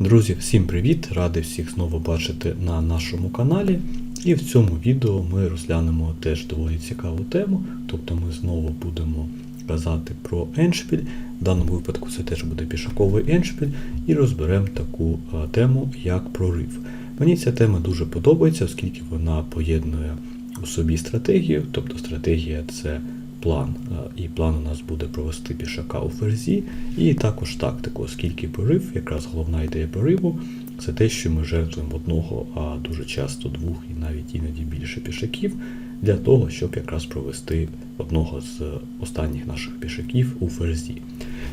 Друзі, всім привіт! Радий всіх знову бачити на нашому каналі. І в цьому відео ми розглянемо теж доволі цікаву тему. Тобто ми знову будемо казати про еншпіль. В даному випадку це теж буде пішаковий еншпіль, і розберемо таку тему, як прорив. Мені ця тема дуже подобається, оскільки вона поєднує у собі стратегію, тобто стратегія це план, е, і план у нас буде провести пішака у ферзі, і також тактику, оскільки прорив, якраз головна ідея прориву, це те, що ми жертвуємо одного, а дуже часто двох і навіть іноді більше пішаків, для того, щоб якраз провести одного з останніх наших пішаків у ферзі.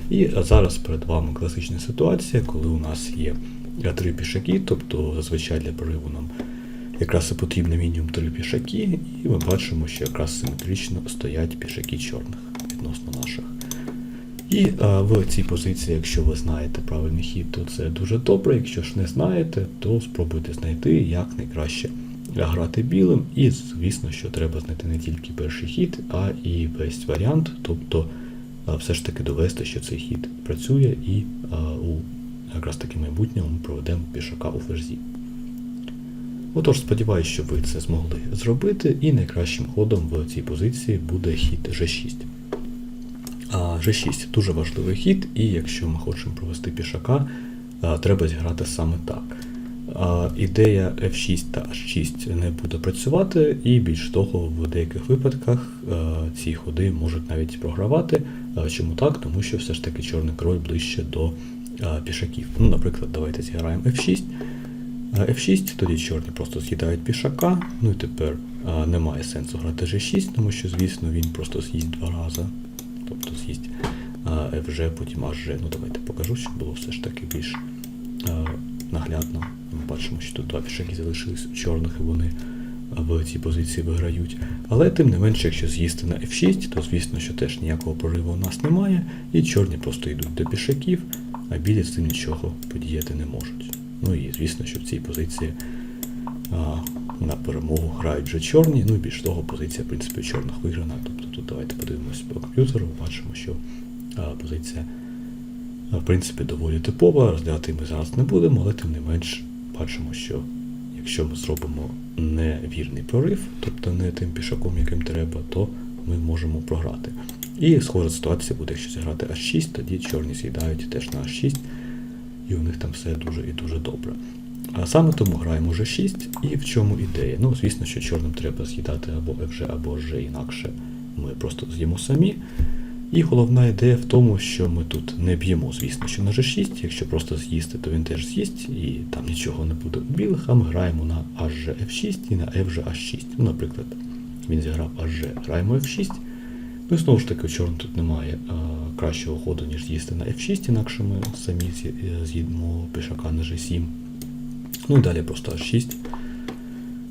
І зараз перед вами класична ситуація, коли у нас є три пішаки, тобто зазвичай для прориву нам якраз і потрібно мінімум три пішаки, і ми бачимо, що якраз симетрично стоять пішаки чорних відносно наших. І а, в цій позиції, якщо ви знаєте правильний хід, то це дуже добре. Якщо ж не знаєте, то спробуйте знайти, як найкраще грати білим. І, звісно, що треба знайти не тільки перший хід, а і весь варіант, тобто все ж таки довести, що цей хід працює, і а, у якраз таки майбутньому ми проведемо пішака у ферзі. Отож, сподіваюся, що ви це змогли зробити, і найкращим ходом в цій позиції буде хід G6. А G6 дуже важливий хід, і якщо ми хочемо провести пішака, треба зіграти саме так. Ідея F6 та H6 не буде працювати, і більш того, в деяких випадках ці ходи можуть навіть програвати. Чому так? Тому що все ж таки чорний король ближче до пішаків. Ну, Наприклад, давайте зіграємо F6. F6, тоді чорні просто з'їдають пішака, ну і тепер а, немає сенсу грати G6, тому що, звісно, він просто з'їсть два рази. Тобто з'їсть FG, потім HG. Ну давайте покажу, щоб було все ж таки більш а, наглядно. Ми бачимо, що тут два пішаки залишились у чорних і вони в цій позиції виграють. Але тим не менше, якщо з'їсти на F6, то звісно, що теж ніякого прориву у нас немає, і чорні просто йдуть до пішаків, а білі з цим нічого подіяти не можуть. Ну і звісно, що в цій позиції а, на перемогу грають вже чорні, ну і більш того, позиція, в принципі, чорних виграна. Тобто тут давайте подивимося по комп'ютеру, бачимо, що а, позиція, в принципі, доволі типова. Розглядати ми зараз не будемо, але тим не менш бачимо, що якщо ми зробимо невірний прорив, тобто не тим пішаком, яким треба, то ми можемо програти. І схожа ситуація буде, якщо зіграти H6, тоді чорні з'їдають теж на H6 і у них там все дуже і дуже добре. А саме тому граємо вже 6, і в чому ідея? Ну, звісно, що чорним треба з'їдати або FG, або G, інакше ми просто з'їмо самі. І головна ідея в тому, що ми тут не б'ємо, звісно, що на G6, якщо просто з'їсти, то він теж з'їсть, і там нічого не буде у білих, а ми граємо на HG F6 і на FG H6. Ну, Наприклад, він зіграв HG, граємо F6. Ну і знову ж таки, у чорного тут немає кращого ходу, ніж з'їсти на F6, інакше ми самі з'їдемо пішака на G7. Ну і далі просто H6.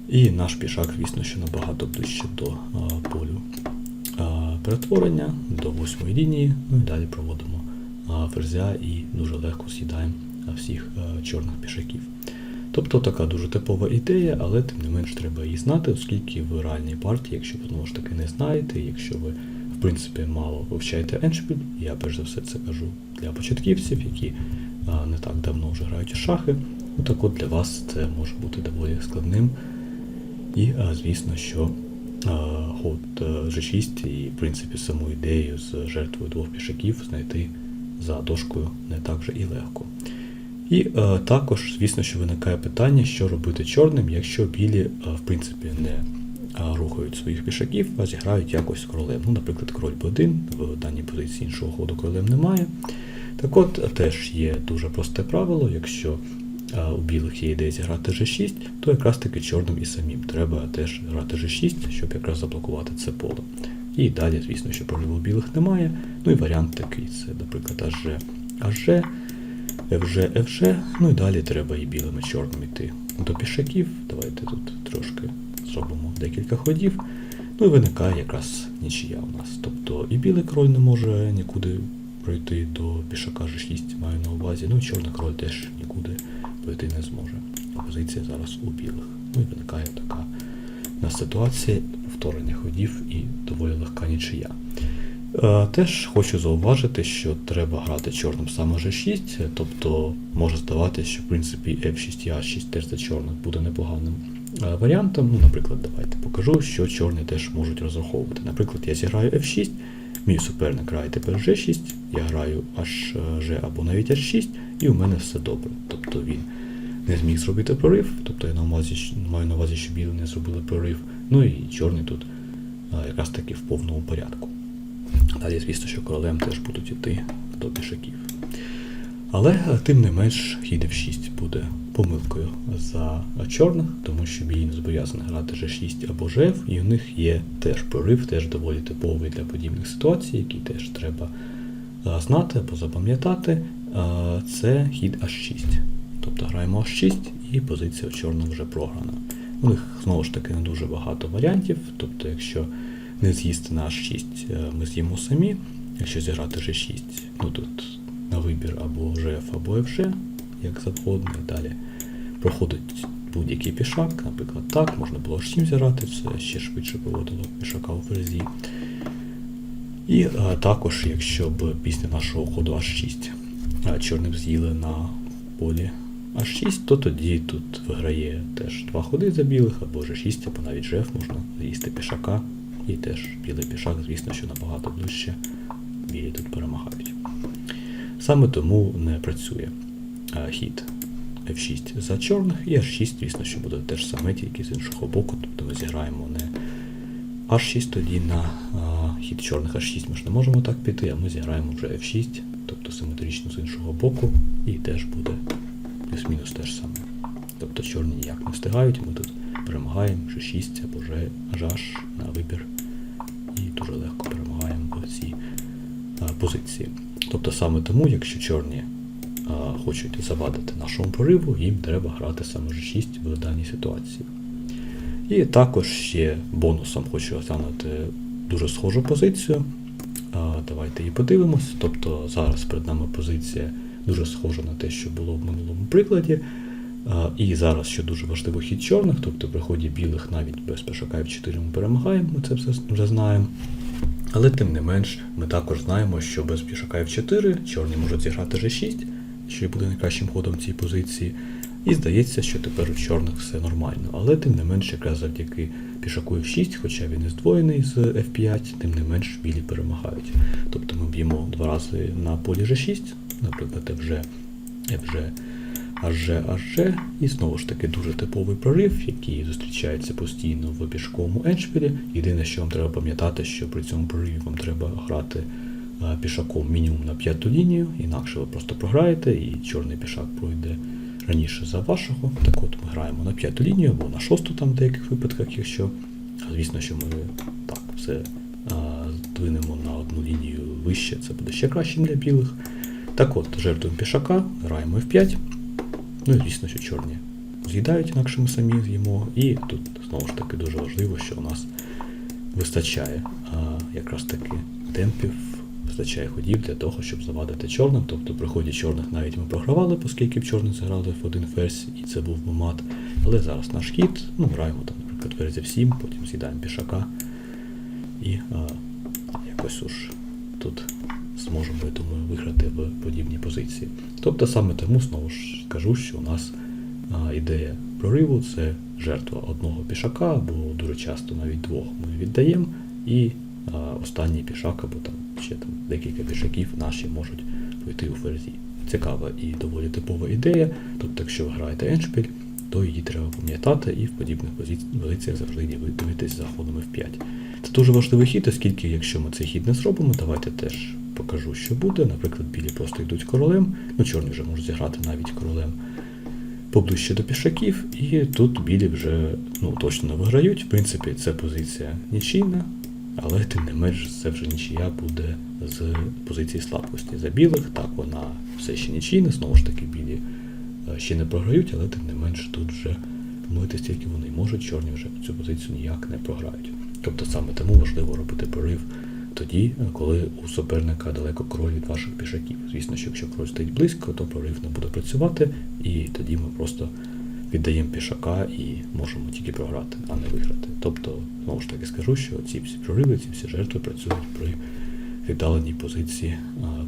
І наш пішак, звісно, що набагато ближче до а, полю а, перетворення, до восьмої лінії. Ну і далі проводимо а, ферзя і дуже легко з'їдаємо всіх а, чорних пішаків. Тобто така дуже типова ідея, але тим не менш треба її знати, оскільки в реальній партії, якщо ви знову ж таки не знаєте, якщо ви в принципі мало вивчаєте еншпіль, я перш за все це кажу для початківців, які не так давно вже грають у шахи. Ну так от для вас це може бути доволі складним. І, звісно, що ход G6 і, в принципі, саму ідею з жертвою двох пішаків знайти за дошкою не так же і легко. І е, також, звісно, що виникає питання, що робити чорним, якщо білі, е, в принципі, не е, рухають своїх пішаків, а зіграють якось королем. Ну, Наприклад, король B1, в даній позиції іншого ходу королем немає. Так от теж є дуже просте правило, якщо у білих є ідея зіграти G6, то якраз таки чорним і самим треба теж грати G6, щоб якраз заблокувати це поле. І далі, звісно, що прориву білих немає. Ну і варіант такий, це, наприклад, HG, HG. FG, FG, ну і далі треба і білим, і чорним йти до пішаків. Давайте тут трошки зробимо декілька ходів. Ну і виникає якраз нічия у нас. Тобто і білий кроль не може нікуди пройти до пішака G6, маю на увазі, ну і чорний кроль теж нікуди пройти не зможе. Позиція зараз у білих. Ну і виникає така у нас ситуація повторення ходів і доволі легка нічия. е, теж хочу зауважити, що треба грати чорним саме G6, тобто може здаватися, що в принципі F6 і H6 теж за чорних буде непоганим е, варіантом. Ну, наприклад, давайте покажу, що чорні теж можуть розраховувати. Наприклад, я зіграю F6, мій суперник грає тепер G6, я граю HG або навіть H6, і у мене все добре. Тобто він не зміг зробити прорив, тобто я на увазі, маю на увазі, що білі не зробили прорив. Ну і чорний тут а, якраз таки в повному порядку. Далі, звісно, що королем теж будуть йти до пішаків. Але е, тим не менш хід F6 буде помилкою за чорних, тому що білі не зобов'язані грати G6 або GF, і у них є теж прорив, теж доволі типовий для подібних ситуацій, який теж треба е, знати або запам'ятати. Е, Це хід H6. Тобто граємо H6 і позиція у чорного вже програна. У них знову ж таки не дуже багато варіантів. Тобто, якщо не з'їсти на H6, е, ми з'їмо самі. Якщо зіграти G6, ну тут на вибір або GF, або FG, як завгодно, і далі проходить будь-який пішак, наприклад, так, можна було H7 зіграти, це ще швидше поводило пішака у ферзі. І е, також, якщо б після нашого ходу H6 е, чорним з'їли на полі H6, то тоді тут виграє теж два ходи за білих, або G6, або навіть GF можна з'їсти пішака. І теж білий пішак, звісно, що набагато ближче білі тут перемагають. Саме тому не працює хід F6 за чорних, і H6, звісно, що буде теж саме, тільки з іншого боку. Тобто ми зіграємо не H6 тоді на хід чорних H6 ми ж не можемо так піти, а ми зіграємо вже F6, тобто симетрично з іншого боку, і теж буде плюс-мінус те ж саме. Тобто чорні ніяк не встигають, ми тут перемагаємо G6 або G на вибір і дуже легко перемагаємо в цій позиції. Тобто саме тому, якщо чорні а, хочуть завадити нашому прориву, їм треба грати саме G6 в даній ситуації. І також ще бонусом хочу оглянути дуже схожу позицію. А, Давайте її подивимось. Тобто зараз перед нами позиція дуже схожа на те, що було в минулому прикладі. А, І зараз ще дуже важливо хід чорних, тобто при ході білих навіть без пішака F4 ми перемагаємо, ми це все вже знаємо. Але тим не менш, ми також знаємо, що без пішака F4 чорні можуть зіграти G6, що буде найкращим ходом цій позиції. І здається, що тепер у чорних все нормально. Але тим не менш, якраз завдяки пішаку F6, хоча він і здвоєний з F5, тим не менш білі перемагають. Тобто ми б'ємо два рази на полі G6, наприклад, FG, FG, HG, HG, і знову ж таки дуже типовий прорив, який зустрічається постійно в пішковому еншпілі. Єдине, що вам треба пам'ятати, що при цьому прориві вам треба грати пішаком мінімум на п'яту лінію, інакше ви просто програєте, і чорний пішак пройде раніше за вашого. Так от ми граємо на п'яту лінію або на шосту там в деяких випадках, якщо. Звісно, що ми так все а, здвинемо на одну лінію вище, це буде ще краще для білих. Так от, жертвуємо пішака, граємо F5. Ну і звісно, що чорні з'їдають, інакше ми самі з'їмо. І тут знову ж таки дуже важливо, що у нас вистачає а, якраз таки темпів, вистачає ходів для того, щоб завадити чорним. Тобто при ході чорних навіть ми програвали, оскільки б чорні зіграли в один ферзь, і це був би мат. Але зараз наш хід, ну, граємо там, наприклад, ферзь F7, потім з'їдаємо пішака. І а, якось уж тут зможемо, я думаю, виграти в подібній позиції. Тобто саме тому знову ж скажу, що у нас а, ідея прориву це жертва одного пішака, або дуже часто навіть двох ми віддаємо, і а, останній пішак, або там ще там декілька пішаків наші можуть пройти у ферзі. Цікава і доволі типова ідея. Тобто, якщо ви граєте еншпіль, то її треба пам'ятати і в подібних позиціях завжди дивитись за ходом F5. Це дуже важливий хід, оскільки якщо ми цей хід не зробимо, давайте теж покажу, що буде. Наприклад, білі просто йдуть королем, ну чорні вже можуть зіграти навіть королем поближче до пішаків, і тут білі вже ну, точно не виграють. В принципі, це позиція нічийна, але тим не менш це вже нічия буде з позиції слабкості. За білих, так вона все ще нічийна, знову ж таки, білі ще не програють, але тим не менш тут вже помилитись тільки вони можуть, чорні вже цю позицію ніяк не програють. Тобто саме тому важливо робити прорив тоді, коли у суперника далеко король від ваших пішаків. Звісно, що якщо король стоїть близько, то прорив не буде працювати, і тоді ми просто віддаємо пішака і можемо тільки програти, а не виграти. Тобто, знову ж таки скажу, що ці всі прориви, ці всі жертви працюють при віддаленій позиції е,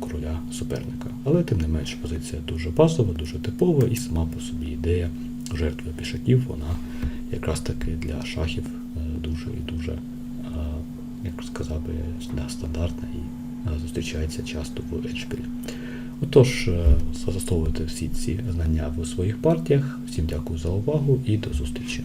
короля суперника. Але тим не менш позиція дуже базова, дуже типова, і сама по собі ідея жертви пішаків, вона якраз таки для шахів е, дуже і дуже, е, як сказав би, да, стандартна і зустрічається часто в Еншпілі. Отож, застосовуйте всі ці знання в своїх партіях. Всім дякую за увагу і до зустрічі.